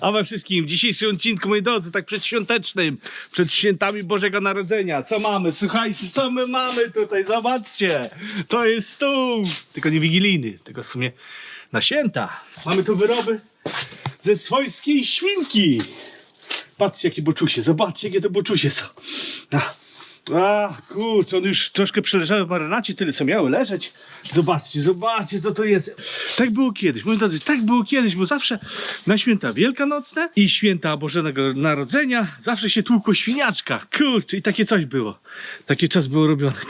A we wszystkim w dzisiejszym odcinku, moi drodzy, tak przedświątecznym, przed świętami Bożego Narodzenia. Co mamy? Słuchajcie, co my mamy tutaj? Zobaczcie. To jest stół. Tylko nie wigilijny, tylko w sumie na święta. Mamy tu wyroby ze swojskiej świnki. Patrzcie, jakie boczusie. Zobaczcie, jakie to boczusie są. A, kurczę, one już troszkę przeleżały w marynacie, tyle co miały leżeć. Zobaczcie, zobaczcie, co to jest. Tak było kiedyś, moi drodzy, tak było kiedyś, bo zawsze na święta wielkanocne i święta Bożego Narodzenia zawsze się tłukło świniaczka. Kurczę, i takie coś było. Taki czas było robione.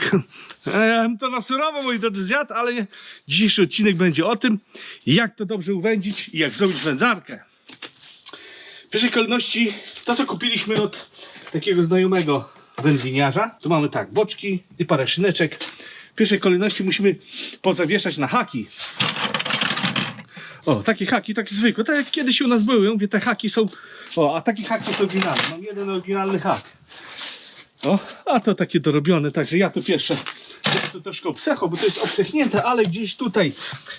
Ja bym to na surowo, moi drodzy, zjadł, ale dzisiejszy odcinek będzie o tym, jak to dobrze uwędzić i jak zrobić wędzarkę. W pierwszej kolejności to, co kupiliśmy od takiego znajomego wędliniarza. Tu mamy tak, boczki i parę szyneczek. W pierwszej kolejności musimy pozawieszać na haki. O, takie haki, takie zwykłe, tak jak kiedyś u nas były. Mówię, te haki są... O, a takie haki są oryginalne. Mam jeden oryginalny hak. O, a to takie dorobione, także ja to pierwsze to troszkę obsechło, bo to jest obsechnięte, ale gdzieś tutaj,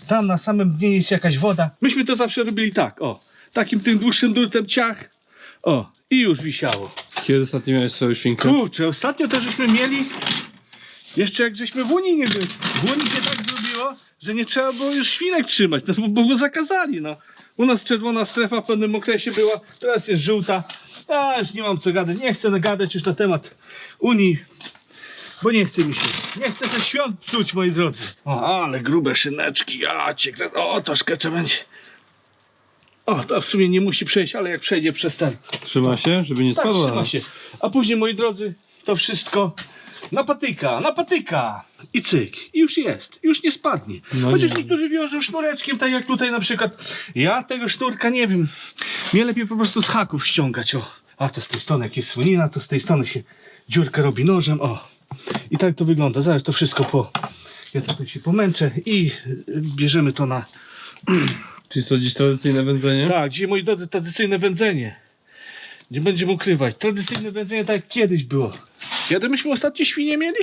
tam na samym dnie jest jakaś woda. Myśmy to zawsze robili tak, o, takim tym dłuższym drutem ciach, o, i już wisiało. Kiedy ostatnio miałeś swoją? Kurczę, ostatnio też żeśmy mieli, jeszcze jak żeśmy w Unii nie byli, w Unii się tak zrobiło, że nie trzeba było już świnek trzymać, no bo, bo zakazali, no. U nas czerwona strefa w pewnym okresie była, teraz jest żółta. Ja już nie mam co gadać, nie chcę gadać już na temat Unii, bo nie chce mi się. Nie chcę ze świąt psuć, moi drodzy. O, ale grube szyneczki, cię, krę- o, troszkę trzeba będzie. O, to w sumie nie musi przejść, ale jak przejdzie przez ten, Trzyma się, żeby nie tak, spadła? trzyma się. A później, moi drodzy, to wszystko na patyka, na patyka i cyk. I już jest, już nie spadnie. No Chociaż nie. niektórzy wiążą sznureczkiem, tak jak tutaj na przykład. Ja tego sznurka nie wiem. Mnie lepiej po prostu z haków ściągać, o. A to z tej strony, jak jest słonina, to z tej strony się dziurkę robi nożem, o. I tak to wygląda. Zaraz to wszystko po... Ja tutaj się pomęczę i y, bierzemy to na... Czyli co, dziś tradycyjne wędzenie? Tak, dzisiaj moi drodzy, tradycyjne wędzenie. Nie będziemy ukrywać. Tradycyjne wędzenie tak jak kiedyś było. Kiedy myśmy ostatnio świnię mieli?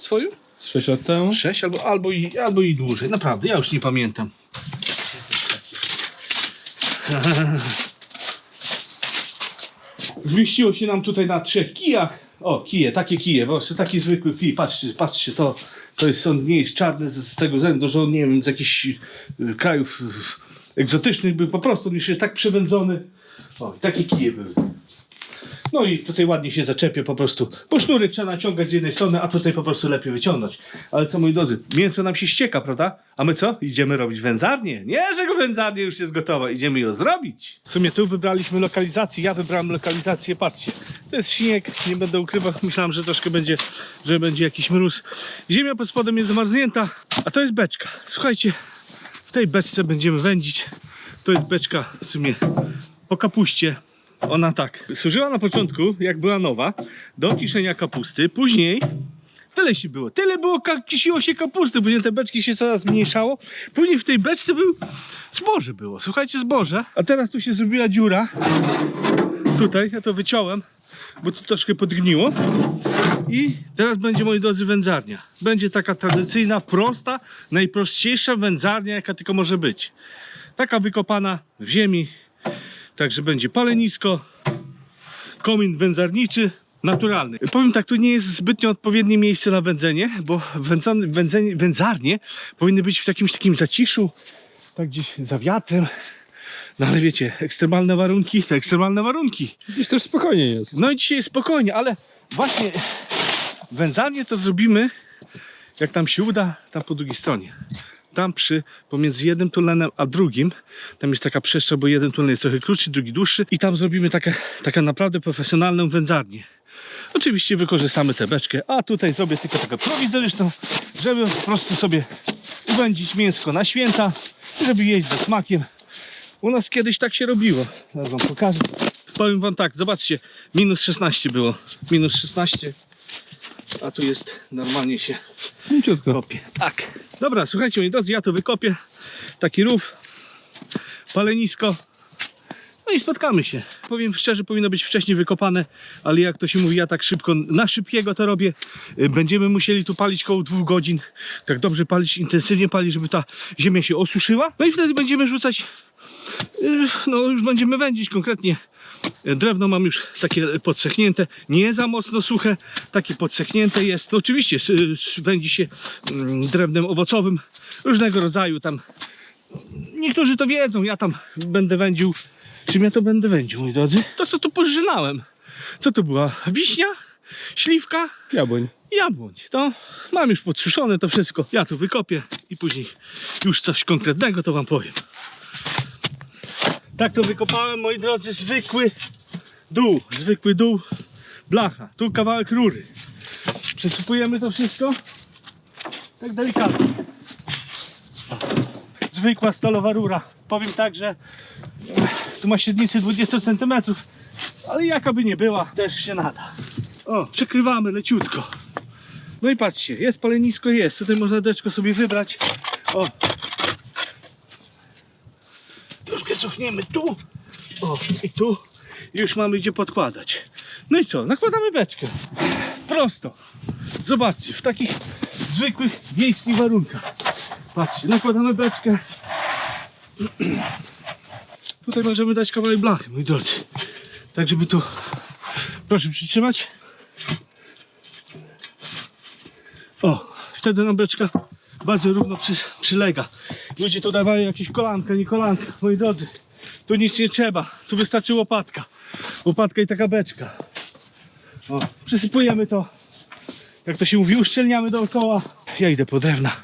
Swoją? Z 6 lat temu? Sześć albo, albo, i, albo i dłużej. Naprawdę, ja już nie pamiętam. Zmieściło się nam tutaj na trzech kijach. O, kije, takie kije, bo taki zwykły kij. Patrzcie, patrzcie, to, to jest, on nie jest czarny z, z tego względu, że on nie wiem, z jakichś y, krajów y, egzotycznych był po prostu, już jest tak przewędzony. O, i takie kije były. No i tutaj ładnie się zaczepie po prostu, bo sznurek trzeba naciągać z jednej strony, a tutaj po prostu lepiej wyciągnąć. Ale co moi drodzy, mięso nam się ścieka, prawda? A my co? Idziemy robić wędzarnię? Nie, że wędzarnia już jest gotowa, idziemy ją zrobić. W sumie tu wybraliśmy lokalizację, ja wybrałem lokalizację, patrzcie. To jest śnieg, nie będę ukrywał, myślałem, że troszkę będzie, że będzie jakiś mróz. Ziemia pod spodem jest zamarznięta, a to jest beczka. Słuchajcie, tej beczce będziemy wędzić. To jest beczka w sumie po kapuście. Ona tak, służyła na początku, jak była nowa, do kiszenia kapusty. Później tyle się było, tyle było, kisiło się kapusty, później te beczki się coraz zmniejszało. Później w tej beczce był zboże było, słuchajcie, zboże. A teraz tu się zrobiła dziura. Tutaj, ja to wyciąłem, bo tu troszkę podgniło. I teraz będzie, moi drodzy, wędzarnia. Będzie taka tradycyjna, prosta, najprostszejsza wędzarnia, jaka tylko może być. Taka wykopana w ziemi, Także będzie palenisko, komin wędzarniczy, naturalny. Powiem tak, tu nie jest zbytnio odpowiednie miejsce na wędzenie, bo wędzone, wędzenie, wędzarnie powinny być w jakimś takim zaciszu, tak gdzieś za wiatrem. No ale wiecie, ekstremalne warunki to ekstremalne warunki. Dziś też spokojnie jest. No i dzisiaj jest spokojnie, ale właśnie wędzarnię to zrobimy, jak nam się uda, tam po drugiej stronie. Tam przy, pomiędzy jednym tunenem a drugim, tam jest taka przestrzeń, bo jeden tunel jest trochę krótszy, drugi dłuższy i tam zrobimy taką naprawdę profesjonalną wędzarnię. Oczywiście wykorzystamy tę beczkę, a tutaj zrobię tylko taką prowizoryczną, żeby po prostu sobie uwędzić mięsko na święta, żeby jeść ze smakiem. U nas kiedyś tak się robiło. Zaraz wam pokażę. Powiem wam tak, zobaczcie, minus 16 było. Minus 16. A tu jest, normalnie się Mięciutko. kopie. Tak. Dobra, słuchajcie moi drodzy, ja to wykopię. Taki rów, palenisko. No i spotkamy się. Powiem szczerze, powinno być wcześniej wykopane, ale jak to się mówi, ja tak szybko, na szybkiego to robię. Y, Będziemy musieli tu palić koło dwóch godzin. Tak dobrze palić, intensywnie palić, żeby ta ziemia się osuszyła. No i wtedy będziemy rzucać, y, no już będziemy wędzić konkretnie. Drewno mam już takie podsechnięte, nie za mocno suche, takie podsechnięte jest. No oczywiście wędzi się mm, drewnem owocowym, różnego rodzaju tam. Niektórzy to wiedzą, ja tam będę wędził. Czym ja to będę wędził, moi drodzy? To co tu pożynałem. Co to była? Wiśnia? Śliwka? Jabłoń. Jabłoń. To mam już podsuszone to wszystko. Ja tu wykopię i później już coś konkretnego to wam powiem. Tak to wykopałem, moi drodzy, zwykły dół, zwykły dół, blacha. Tu kawałek rury. Przesypujemy to wszystko tak delikatnie. Zwykła stalowa rura. Powiem tak, że ma średnicy 20 cm, ale jakaby nie była, też się nada. O, przekrywamy leciutko. No i patrzcie, jest palenisko, jest. Tutaj można deczko sobie wybrać. O. Troszkę cofniemy tu. O, i tu. Już mamy gdzie podkładać. No i co? Nakładamy beczkę. Prosto. Zobaczcie, w takich zwykłych wiejskich warunkach. Patrzcie, nakładamy beczkę. Tutaj możemy dać kawałek blachy, moi drodzy. Tak, żeby tu... Proszę przytrzymać. O, wtedy nam beczka bardzo równo przy, przylega. Ludzie tu dawają jakieś kolanka, nie kolanka. Moi drodzy, tu nic nie trzeba. Tu wystarczy łopatka. Łopatka i taka beczka. O, przysypujemy to. Jak to się mówi, uszczelniamy dookoła. Ja idę po drewna.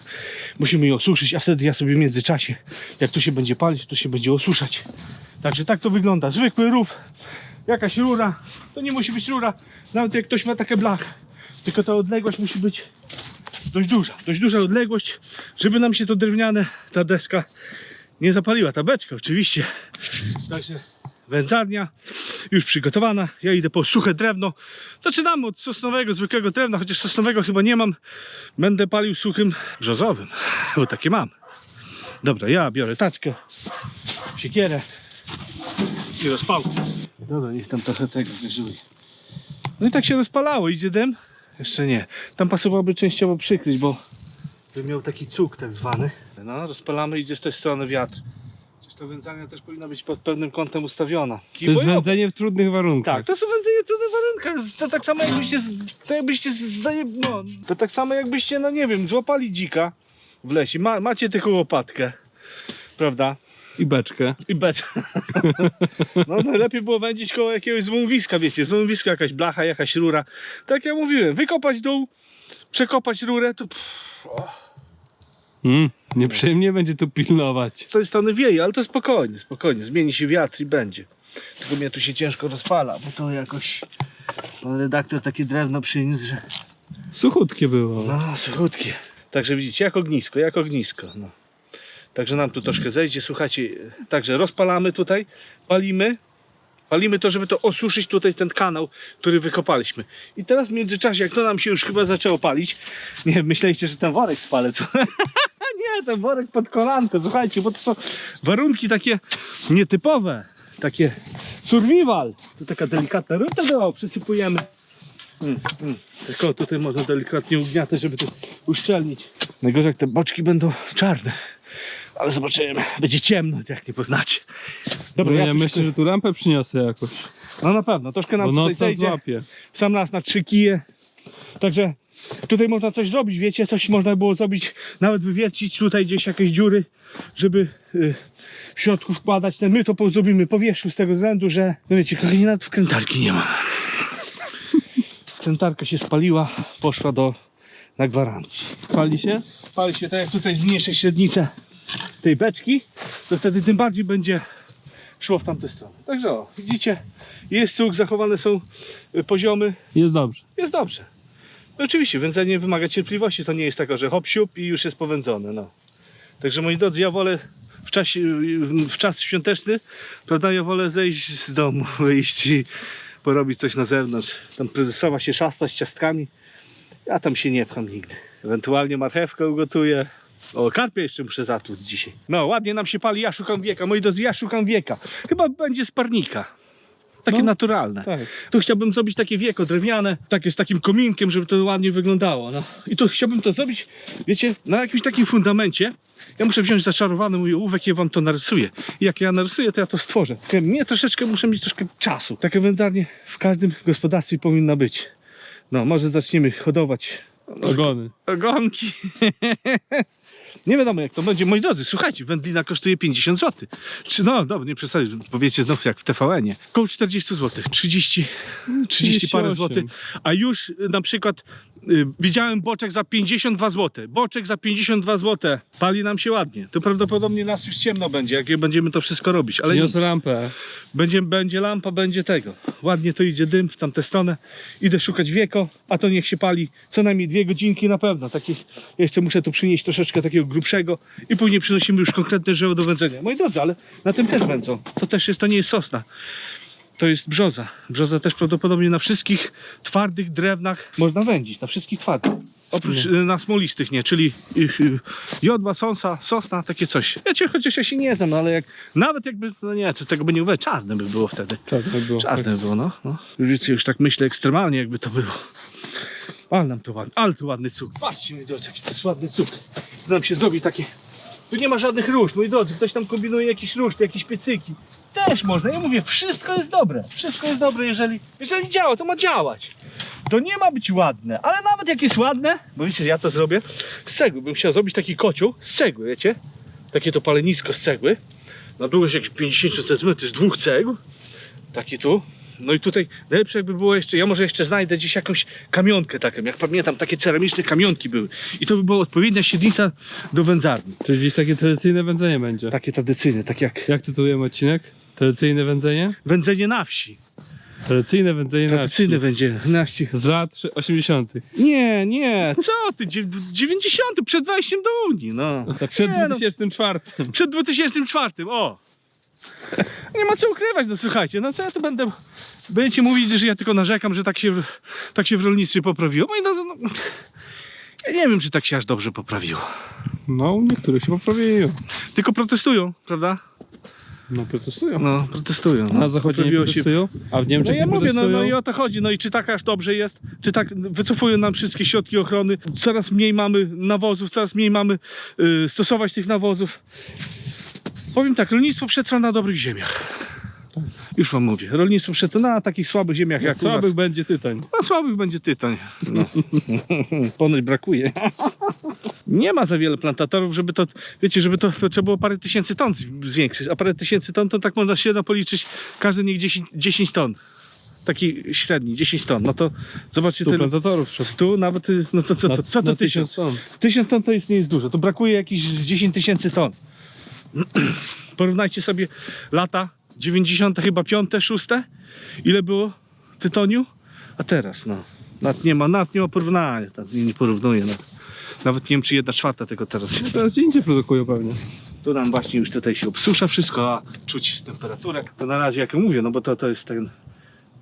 Musimy je osuszyć, a wtedy ja sobie w międzyczasie, jak tu się będzie palić, to się będzie osuszać. Także tak to wygląda. Zwykły rów, jakaś rura. To nie musi być rura, nawet jak ktoś ma takie blachy. Tylko ta odległość musi być dość duża, dość duża odległość, żeby nam się to drewniane, ta deska nie zapaliła, ta beczka oczywiście. Także wędzarnia już przygotowana. Ja idę po suche drewno. Zaczynamy od sosnowego, zwykłego drewna, chociaż sosnowego chyba nie mam. Będę palił suchym brzozowym, bo takie mam. Dobra, ja biorę taczkę, siekierę i rozpałkę. Dobra, niech tam trochę tego wyżyje. No i tak się rozpalało, idzie dym. Jeszcze nie. Tam pasowałoby częściowo przykryć, bo by miał taki cuk tak zwany. No, rozpalamy, idzie z tej strony wiatr. Coś to wędzarnia też powinna być pod pewnym kątem ustawiona. To jest wędzenie w trudnych warunkach. Tak, to są wędzenie trudne warunki. To tak samo jakbyście, z- to jakbyście z- zaje, no, to tak samo jakbyście, no nie wiem, złapali dzika w lesie. Ma, macie tylko łopatkę, prawda? I beczkę. I becz. No najlepiej było wędzić koło jakiegoś złomowiska, wiecie, złomowiska, jakaś blacha, jakaś rura. Tak jak mówiłem, wykopać dół, przekopać rurę, to pff, o, Mm, nieprzyjemnie będzie tu pilnować. z tej strony wieje, ale to spokojnie, spokojnie, zmieni się wiatr i będzie. Tylko mnie tu się ciężko rozpala, bo to jakoś pan redaktor takie drewno przyniósł, że Suchutkie było. no suchutkie. Także widzicie, jak ognisko, jak ognisko. No. Także nam tu troszkę zejdzie, słuchajcie, także rozpalamy tutaj, palimy, palimy to, żeby to osuszyć tutaj ten kanał, który wykopaliśmy. I teraz w międzyczasie, jak to nam się już chyba zaczęło palić, nie wiem, myśleliście, że ten worek spalę, co? nie, ten worek pod kolankę, słuchajcie, bo to są warunki takie nietypowe, takie survival. Tu taka delikatna rurka, no, przysypujemy. Mm, mm. Tylko tutaj można delikatnie ugniatać, żeby to uszczelnić. Najgorzej jak te boczki będą czarne. Ale zobaczymy. Będzie ciemno, jak nie poznacie. Dobra, ja, tu myślę, że tu lampę przyniosę jakoś. No na pewno, troszkę nam Bo tutaj zejdzie. złapie. Sam raz na trzy kije. Także tutaj można coś zrobić, wiecie, coś można było zrobić, nawet wywiercić tutaj gdzieś jakieś dziury, żeby y, w środku wkładać ten. My to zrobimy po wierzchu z tego względu, że no wiecie, kochani, nawet wkrętarki nie ma. Wkrętarka się spaliła, poszła do na gwarancji. Pali się? Pali się tak jak tutaj zmniejszę średnicę tej beczki, to wtedy tym bardziej będzie szło w tamtę stronę. Także o, widzicie, jest cuk, zachowane są y, poziomy, Jest dobrze. jest dobrze. Oczywiście, wędzenie wymaga cierpliwości, to nie jest taka, że hop siup i już jest powędzone, no. Także moi drodzy, ja wolę w, czasie, w czas świąteczny, prawda, ja wolę zejść z domu, wyjść i porobić coś na zewnątrz. Tam prezesowa się szasta z ciastkami, ja tam się nie pcham nigdy. Ewentualnie marchewkę ugotuję, O, karpia jeszcze muszę zatłuc dzisiaj. No, ładnie nam się pali, ja szukam wieka. Moi drodzy, ja szukam wieka. Chyba będzie z parnika. Takie No. naturalne. Tak. Tu chciałbym zrobić takie wieko drewniane, takie z takim kominkiem, żeby to ładnie wyglądało. No. I tu chciałbym to zrobić, wiecie, na jakimś takim fundamencie. Ja muszę wziąć zaczarowany mój ołówek i ja wam to narysuję. I jak ja narysuję, to ja to stworzę. Mnie troszeczkę, muszę mieć troszkę czasu. Takie wędzarnie w każdym gospodarstwie powinna być. No, może zaczniemy hodować Ogony. ogonki. Nie wiadomo jak to będzie. Moi drodzy, słuchajcie, wędlina kosztuje 50 zł. Czy no, dobra, nie przesadzić, powiecie znowu jak w TVN-ie. Koło 40 zł, 30, 30 parę 38. złotych. A już na przykład widziałem boczek za 52 zł. Boczek za 52 zł. Pali nam się ładnie. To prawdopodobnie nas już ciemno będzie, jak będziemy to wszystko robić. Ale nic. Niosę rampę. Będzie, będzie lampa, będzie tego. Ładnie to idzie dym w tamtę stronę. Idę szukać wieko, a to niech się pali co najmniej dwie godzinki na pewno. Takich, jeszcze muszę tu przynieść troszeczkę takiego grubszego i później przynosimy już konkretne drzewo do wędzenia. Moi drodzy, ale na tym też wędzą. To też jest, to nie jest sosna. To jest brzoza. Brzoza też prawdopodobnie na wszystkich twardych drewnach można wędzić. Na wszystkich twardych. Oprócz y, na smolistych nie, czyli y, y, jodła, sąsa, sosna, takie coś. Wiecie, chociaż ja się nie znam, ale jak, nawet jakby, no nie, to tego by nie uwę, czarne by było wtedy. Tak, tak było. Czarne było, no. no. Wiecie, już tak myślę ekstremalnie, jakby to było. Ale nam to ładny, ale to ładny cuk. Patrzcie, moi drodzy, jaki to jest ładny cuk. Tu nam się zrobi taki... Tu nie ma żadnych róż, moi drodzy. Ktoś tam kombinuje jakiś róż, jakieś piecyki. Też można. Ja mówię, wszystko jest dobre. Wszystko jest dobre, jeżeli, jeżeli działa, to ma działać. To nie ma być ładne, ale nawet jak jest ładne, bo wiecie, ja to zrobię z cegły. Bym chciał zrobić taki kocioł z cegły, wiecie? Takie to palenisko z cegły. Na długość jakieś 50 cm z dwóch cegł. Taki tu. No i tutaj najlepsze jakby było jeszcze, ja może jeszcze znajdę gdzieś jakąś kamionkę taką, jak pamiętam, takie ceramiczne kamionki były. I to by była odpowiednia siedlica do wędzarni. Czyli gdzieś takie tradycyjne wędzenie będzie. Takie tradycyjne, tak jak Jak tytułujemy odcinek? Tradycyjne wędzenie? wędzenie na wsi. Tradycyjne wędzenie na Tradycyjne wsi. wędzenie na wsi. Z lat 80. Nie, nie, co ty, dziew- 90, przed wejściem do Unii, no. Przed Nie, no. 2004. Przed 2004, o! Nie ma co ukrywać, no słuchajcie, no co ja tu będę... Będziecie mówić, że ja tylko narzekam, że tak się, w- tak się w rolnictwie poprawiło. Moi drodzy, no, ja nie wiem, czy tak się aż dobrze poprawiło. No, u niektórych się poprawiło. Tylko protestują, prawda? No, protestują. No, protestują. A No, na zachodzie nie się- protestują? A w No Niemczech ja nie mówię, no, protestują? no i o to chodzi. No i czy tak aż dobrze jest? Czy tak wycofują nam wszystkie środki ochrony? Coraz mniej mamy nawozów, coraz mniej mamy y, stosować tych nawozów. Powiem tak, rolnictwo przetrwa na dobrych ziemiach. Już wam mówię. Rolnictwo przetrwa na takich słabych ziemiach jak u was. Słabych będzie tytoń. Na słabych będzie tytoń. No. Ponoć brakuje. Nie ma za wiele plantatorów, żeby to, wiecie, żeby to, to trzeba było parę tysięcy ton zwiększyć. A parę tysięcy ton to tak można średnio policzyć, każdy niech 10, 10 ton. Taki średni, 10 ton. No to zobaczcie, tyle, plantatorów trzeba. 100 nawet, no to co to, co to na tysiąc? ton. Tysiąc ton to jest, nie jest dużo, to brakuje jakieś 10 tysięcy ton. Porównajcie sobie lata 90 chyba 5, 6, ile było tytoniu, a teraz no, nawet nie ma, nawet nie ma porównania, tak, nie, nie porównuję nawet. Nawet nie wiem czy jedna czwarta tego teraz No jest. teraz gdzie indziej produkują pewnie. Tu nam właśnie już tutaj się obsusza wszystko, a czuć temperaturę. To na razie jak ja mówię, no bo to, to jest ten...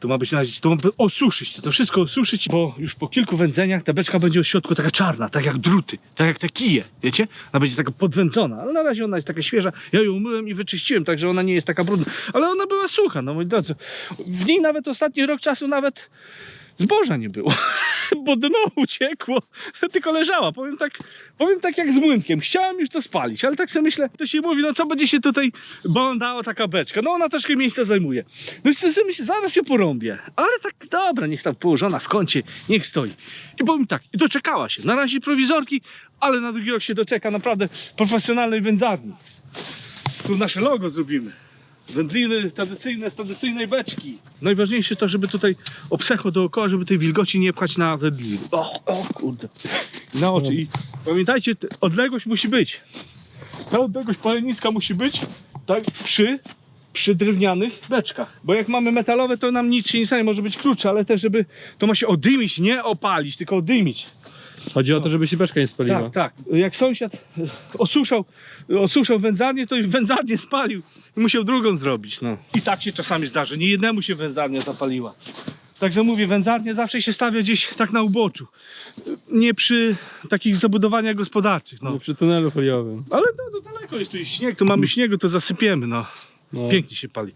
Tu ma być na razie, to ma by- osuszyć, to, to wszystko osuszyć, bo już po kilku wędzeniach ta beczka będzie w środku taka czarna, tak jak druty, tak jak te kije, wiecie? Ona będzie taka podwędzona, ale na razie ona jest taka świeża. Ja ją umyłem i wyczyściłem, także ona nie jest taka brudna, ale ona była sucha, no moi drodzy. W niej nawet ostatni rok czasu nawet zboża nie było, bo dno uciekło, tylko leżała. Powiem tak, powiem tak jak z młynkiem. Chciałem już to spalić, ale tak sobie myślę, to się mówi, no co będzie się tutaj bądała taka beczka. No ona troszkę miejsca zajmuje. No i sobie myślę, zaraz ją porąbię. Ale tak, dobra, niech tam położona w kącie, niech stoi. I powiem tak, i doczekała się. Na razie prowizorki, ale na drugi rok się doczeka naprawdę profesjonalnej wędzarni. Tu nasze logo zrobimy. Wędliny tradycyjne z tradycyjnej beczki. Najważniejsze to, żeby tutaj obsechło dookoła, żeby tej wilgoci nie pchać na wędliny. O, o kurde. Na oczy. I pamiętajcie, odległość musi być. Ta odległość paleniska musi być tak przy, przy drewnianych beczkach. Bo jak mamy metalowe, to nam nic się nie stanie, może być klucz, ale też, żeby to ma się odymić, nie opalić, tylko odymić. Chodzi o to, żeby się beczka nie spaliła. Tak, tak. Jak sąsiad e, osuszał, osuszał wędzarnię, to i wędzarnię spalił i musiał drugą zrobić. No. I tak się czasami zdarzy. Nie jednemu się wędzarnia zapaliła. Także mówię, wędzarnię zawsze się stawia gdzieś tak na uboczu. Nie przy takich zabudowaniach gospodarczych. No. No. przy tunelu foliowym. Ale no, to daleko jest tu śnieg, tu mamy śniegu, to zasypiemy. No. No. Pięknie się pali.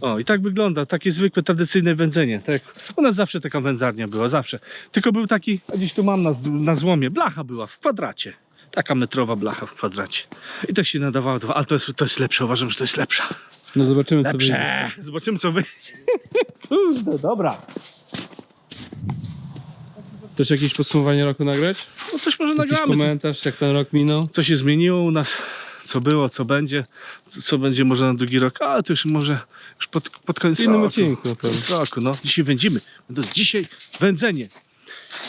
O, i tak wygląda, takie zwykłe, tradycyjne wędzenie. Tak, u nas zawsze taka wędzarnia była, zawsze. Tylko był taki, gdzieś tu mam na, na złomie, blacha była w kwadracie. Taka metrowa blacha w kwadracie. I to się nadawało, do- ale to jest, to jest lepsze, uważam, że to jest lepsze. No zobaczymy co wyjdzie. Lepsze! Zobaczymy co wyjdzie. Kurde, dobra. Też jakieś podsumowanie roku nagrać? No coś może Jakiś nagramy. komentarz, jak ten rok minął? Co się zmieniło u nas, co było, co będzie, co- będzie może na drugi rok, ale to już może już pod, pod koniec innym roku. odcinku na pewno. Roku, no. Dzisiaj wędzimy. No to dzisiaj wędzenie.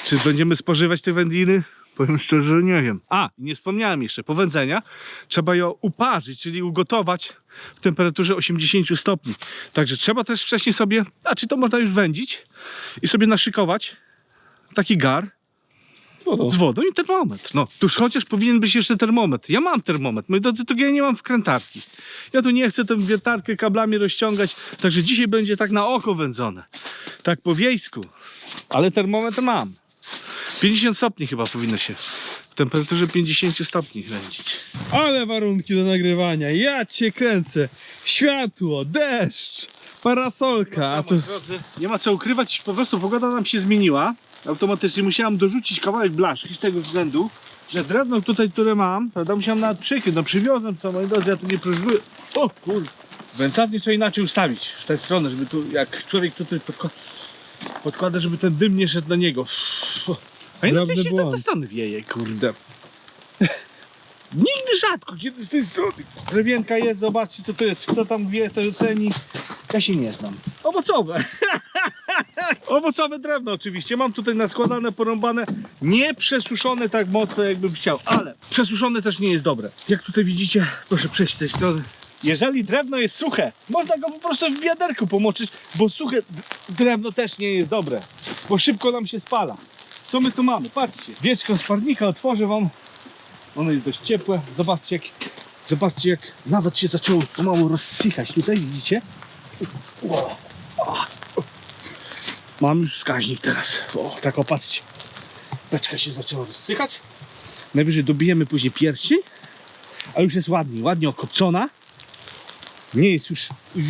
Czy będziemy spożywać te wędliny? Powiem szczerze, że nie wiem. A, nie wspomniałem jeszcze, po wędzenia trzeba ją uparzyć, czyli ugotować w temperaturze 80 stopni. Także trzeba też wcześniej sobie, a czy to można już wędzić i sobie naszykować taki gar Z wodą i termometr. No, tu chociaż powinien być jeszcze termometr. Ja mam termometr, moi drodzy, tylko ja nie mam wkrętarki. Ja tu nie chcę tę wiertarkę kablami rozciągać, także dzisiaj będzie tak na oko wędzone. Tak po wiejsku. Ale termometr mam. 50 stopni chyba powinno się w temperaturze 50 stopni wędzić. Ale warunki do nagrywania, ja cię kręcę. Światło, deszcz, parasolka, a tu... Drodzy, nie ma co ukrywać, po prostu pogoda nam się zmieniła. Automatycznie musiałam dorzucić kawałek blaszki z tego względu, że drewno tutaj, które mam, prawda, musiałam nawet przykryć. No przywiozłem co, moi drodzy, ja tu nie próżbuję. O kur... Węcawnie trzeba inaczej ustawić w tę stronę, żeby tu, jak człowiek tutaj podkła... podkłada, żeby ten dym nie szedł na niego. A inaczej się błąd. stronę wieje, kurde. Nigdy rzadko, kiedy z tej strony. Drewienka jest, zobaczcie co to jest. Kto tam wie, to oceni. Ja się nie znam. Owocowe. Owocowe drewno oczywiście. Mam tutaj naskładane, porąbane. Nie przesuszone tak mocno, jakbym chciał, ale przesuszone też nie jest dobre. Jak tutaj widzicie, proszę przejść z tej strony. Jeżeli drewno jest suche, można go po prostu w wiaderku pomoczyć, bo suche drewno też nie jest dobre, bo szybko nam się spala. Co my tu mamy? Patrzcie, wieczko z parnika otworzę wam. Ono jest dość ciepłe. Zobaczcie jak, zobaczcie jak nawet się zaczęło pomału rozsychać. Tutaj widzicie? O. Mam już wskaźnik teraz. O, tak opatrzcie. Beczka się zaczęła rozsychać. Najwyżej dobijemy później pierścień. A już jest ładnie, ładnie okopcona. Nie jest już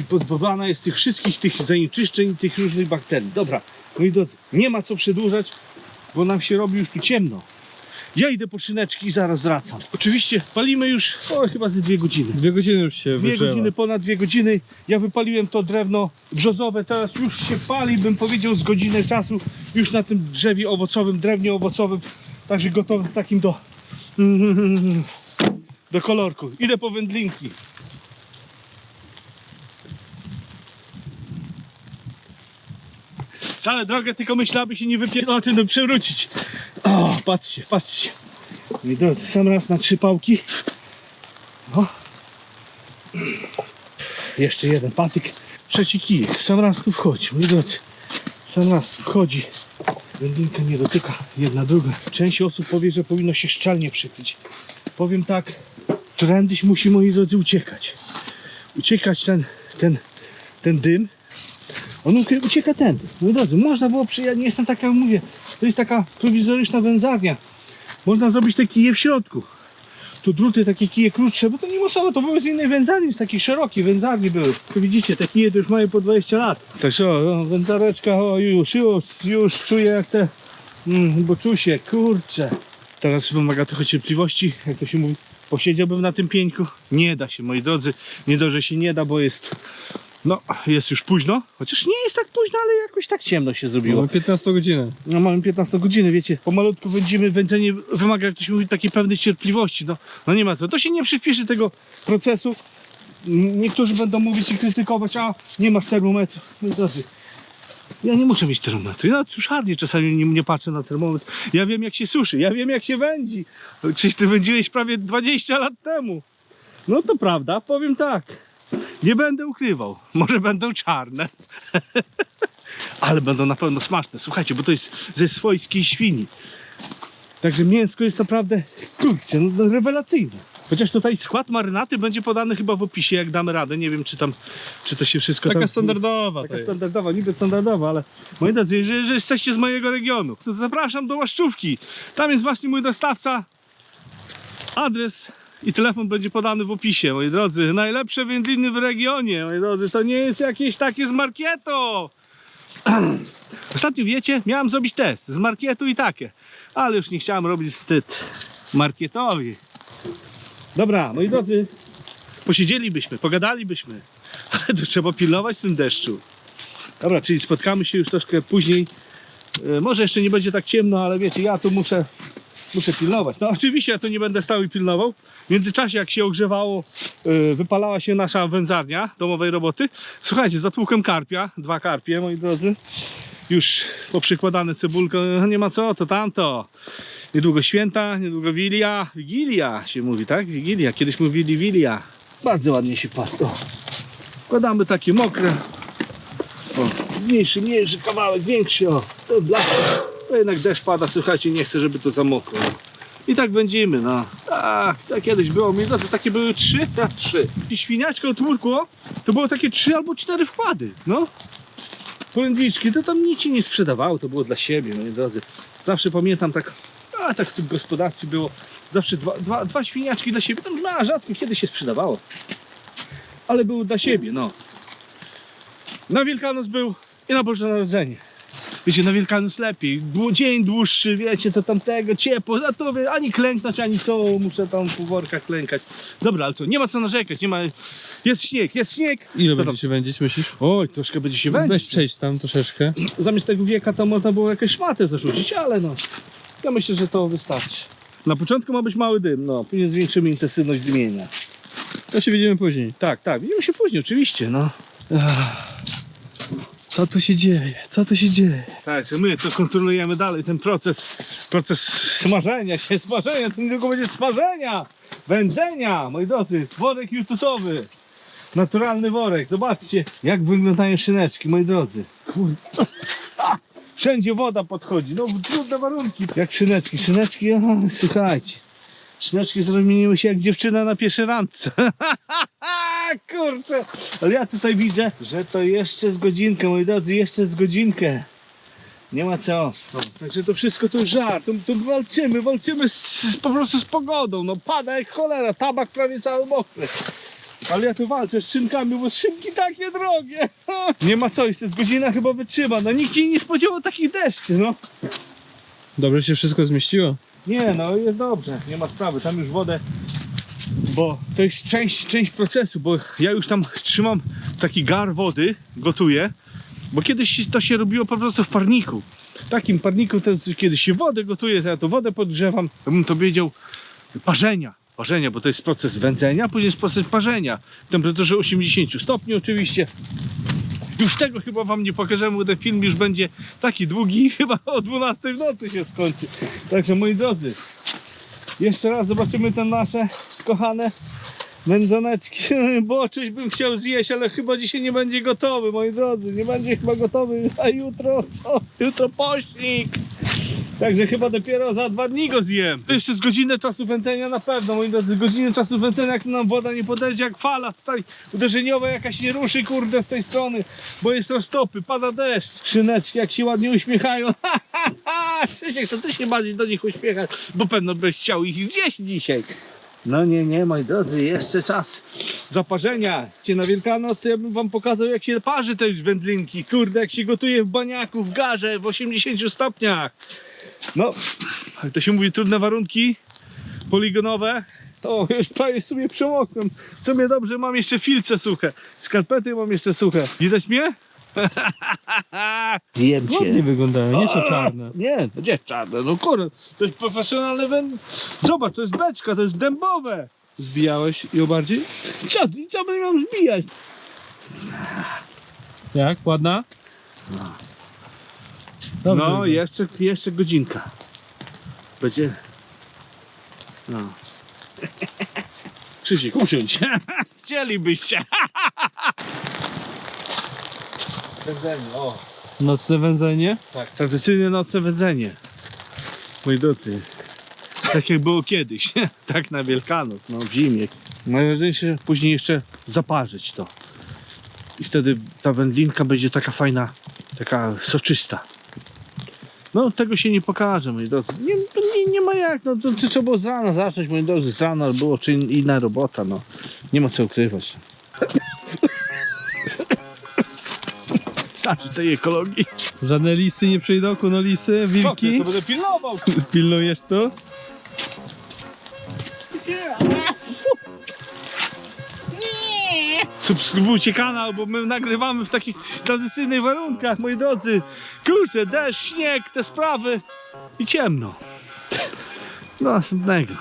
pozbawiona jest tych wszystkich tych zanieczyszczeń, tych różnych bakterii. Dobra, moi drodzy, nie ma co przedłużać, bo nam się robi już tu ciemno. Ja idę po szyneczki i zaraz wracam. Oczywiście palimy już o, chyba ze dwie godziny. Dwie godziny już się Dwie godziny, ponad dwie godziny. Ja wypaliłem to drewno brzozowe, teraz już się pali, bym powiedział, z godzinę czasu już na tym drzewie owocowym, drewnie owocowym. Także gotowe takim do, do kolorku. Idę po wędlinki. Całe drogę tylko myślę, aby się nie wypierdolać, no przewrócić. O, patrzcie, patrzcie. Moi drodzy, sam raz na trzy pałki. O. Jeszcze jeden patyk. Trzeci kijek. Sam raz tu wchodzi, moi drodzy. Sam raz wchodzi. Wędlinka nie dotyka jedna druga. Część osób powie, że powinno się szczelnie przykryć. Powiem tak, trendyś musi, moi drodzy, uciekać. Uciekać ten, ten, ten dym. On ucieka tędy. Moi drodzy, można było przy... Ja nie jestem taka, jak mówię, to jest taka prowizoryczna wędzarnia. Można zrobić te kije w środku tu druty, takie kije krótsze, bo to nie to były z innej wędzarni, z takich szerokich wędzarni były. Tu widzicie, te kije to już mają po 20 lat. Także o, wędzareczka, o już, już, już czuję jak te mm, boczusie, kurczę. Teraz wymaga trochę cierpliwości, jak to się mówi. Posiedziałbym na tym pieńku. Nie da się, moi drodzy. Nie do, że się nie da, bo jest, no, jest już późno. Chociaż nie jest tak późno, ale jakoś tak ciemno się zrobiło. Mamy 15 godzinę. No mamy 15 godziny, wiecie, pomalutku wędzimy, wędzenie wymaga, jak to się mówi, takiej pewnej cierpliwości, no, no nie ma co, to się nie przyspieszy tego procesu, niektórzy będą mówić i krytykować, a nie masz termometru, no drodzy, ja nie muszę mieć termometru, ja tuszarnie czasami nie, nie patrzę na termometr, ja wiem jak się suszy, ja wiem jak się wędzi, czyś ty wędziłeś prawie 20 lat temu, no to prawda, powiem tak, nie będę ukrywał, może będą czarne, ale będą na pewno smaczne. Słuchajcie, bo to jest ze swojskiej świni. Także mięsko jest naprawdę, kurczę, no, no rewelacyjne. Chociaż tutaj skład marynaty będzie podany chyba w opisie, jak damy radę. Nie wiem, czy tam, czy to się wszystko Taka tam... standardowa to Taka jest. standardowa, niby standardowa, ale moi drodzy, jeżeli, jeżeli jesteście z mojego regionu, to zapraszam do Łaszczówki. Tam jest właśnie mój dostawca. Adres i telefon będzie podany w opisie, moi drodzy. Najlepsze wędliny w regionie, moi drodzy. To nie jest jakieś takie z markieto. Ostatnio wiecie, miałem zrobić test z markietu i takie, ale już nie chciałem robić wstyd markietowi. Dobra, moi drodzy, posiedzielibyśmy, pogadalibyśmy, ale to trzeba pilnować w tym deszczu. Dobra, czyli spotkamy się już troszkę później. E, Może jeszcze nie będzie tak ciemno, ale wiecie, ja tu muszę, muszę pilnować. No oczywiście ja tu nie będę stał i pilnował. W międzyczasie jak się ogrzewało, e, wypalała się nasza wędzarnia domowej roboty. Słuchajcie, zatłukłem karpia, dwa karpie, moi drodzy. Już poprzykładane cebulką, no nie ma co, to tamto. Niedługo święta, niedługo wilia, wigilia się mówi, tak? Wigilia, kiedyś mówili wilia. Bardzo ładnie się patrzy. O. Wkładamy takie mokre. O, mniejszy, mniejszy kawałek, większy. O, to dla. To jednak deszcz pada, słuchajcie, nie chcę, żeby to zamokło. I tak będziemy, no. Tak, tak kiedyś było. Mi drodzy, takie były trzy na trzy. I świniaczka to było takie trzy albo cztery wkłady, no. Polędwiczki, to tam nic się nie sprzedawało, to było dla siebie, moi drodzy. Zawsze pamiętam tak, a tak w tym gospodarstwie było, zawsze dwa, dwa, dwa świniaczki dla siebie, tam a, rzadko kiedy się sprzedawało. Ale były dla siebie, no. Na Wielkanoc był i na Boże Narodzenie. Wiecie, na Wielkanoc lepiej. Było dzień dłuższy, wiecie, to tamtego, ciepło, za to wie, ani klęknąć, ani co, muszę tam po workach klękać. Dobra, ale to nie ma co narzekać, nie ma... Jest śnieg, jest śnieg. Ile Co tam? będzie się wędzić, myślisz? Oj, troszkę będzie się Weź wędzić. przejść tam troszeczkę. Zamiast tego wieka to można było jakieś szmatę zarzucić, ale no, ja myślę, że to wystarczy. Na początku ma być mały dym, no, później zwiększymy intensywność dymienia. To się widzimy później. Tak, tak, widzimy się później, oczywiście, no. Co tu się dzieje? Co tu się dzieje? Tak, my to kontrolujemy dalej ten proces, proces smażenia się, smażenia, to niedługo będzie smażenia, wędzenia, moi drodzy, worek jutusowy, naturalny worek, zobaczcie jak wyglądają szyneczki, moi drodzy, wszędzie woda podchodzi, no trudne warunki, jak szyneczki, szyneczki, o, słuchajcie, szyneczki zmieniły się jak dziewczyna na pierwszej randce, kurczę, ale ja tutaj widzę, że to jeszcze z godzinkę, moi drodzy, jeszcze z godzinkę. Nie ma co. No, także to wszystko to żart. To, to walczymy, walczymy z, z, po prostu z pogodą. No pada jak cholera, tabak prawie cały mokry. Ale ja tu walczę z szynkami, bo szynki takie drogie. Nie ma co, jeszcze z godzina chyba wytrzyma. No nikt się nie spodziewał takich deszczy, no. Dobrze się wszystko zmieściło? Nie, no jest dobrze, nie ma sprawy. Tam już wodę, bo to jest część, część procesu, bo ja już tam trzymam taki gar wody, gotuję, bo kiedyś to się robiło po prostu w parniku. W takim parniku to kiedyś się wodę gotuje, ja to wodę podgrzewam, bym to powiedział parzenia. Parzenia, bo to jest proces wędzenia, później jest proces parzenia. W temperaturze 80 stopni oczywiście. Już tego chyba wam nie pokażemy, bo ten film już będzie taki długi, chyba o 12 w nocy się skończy. Także moi drodzy, jeszcze raz zobaczymy te nasze kochane wędzoneczki, bo coś bym chciał zjeść, ale chyba dzisiaj nie będzie gotowy, moi drodzy, nie będzie chyba gotowy, a jutro co? Jutro pośnik. Także chyba dopiero za dwa dni go zjem. To jeszcze z godzinę czasu wędzenia na pewno, moi drodzy, godzinę czasu wędzenia, jak nam woda nie podejdzie, jak fala tutaj uderzeniowa jakaś nie ruszy, kurde, z tej strony, bo jest roztopy, pada deszcz. Szyneczki jak się ładnie uśmiechają. Ha, ha, ha. Krzysiek, to ty się bardziej do nich uśmiechasz, bo pewno byś chciał ich zjeść dzisiaj. No nie, nie, moi drodzy, jeszcze czas zaparzenia. Cię na Wielkanoc ja bym wam pokazał jak się parzy te wędlinki. Kurde, jak się gotuje w baniaku, w garze, w 80 stopniach. No, ale to się mówi trudne warunki poligonowe. O, już prawie sobie przemokłem. W sumie dobrze, mam jeszcze filce suche. Skarpety mam jeszcze suche. Widać mnie? Wiem Ładnie wyglądają, nie są czarne. Nie, to gdzie czarne? No kurde, to jest profesjonalne węd... Zobacz, to jest beczka, to jest dębowe. Zbijałeś ją bardziej? Co, i co będę miał zbijać? Jak? Ładna? Dobrze no, jeszcze, jeszcze godzinka. Będzie... No. Krzysiek, usiądź. Chcielibyście. Wędzenie, o. Nocne wędzenie? Tak, tradycyjne nocne wędzenie. Moi drodzy, Tak jak było kiedyś, tak na Wielkanoc, no w zimie. Najważniejsze później jeszcze zaparzyć to. I wtedy ta wędlinka będzie taka fajna, taka soczysta. No tego się nie pokaże, moi drodzy. Nie, nie, nie ma jak, no to, to trzeba było z rana zacząć, moi drodzy, z rana było czy inna robota, no. Nie ma co ukrywać. Starczy tej ekologii. Żadne lisy nie przyjdą, kunolisy, wilki. To będę pilnował. Pilnujesz to? Subskrybujcie kanał, bo my nagrywamy w takich tradycyjnych warunkach, moi drodzy. Kurczę, deszcz, śnieg, te sprawy i ciemno. Do następnego.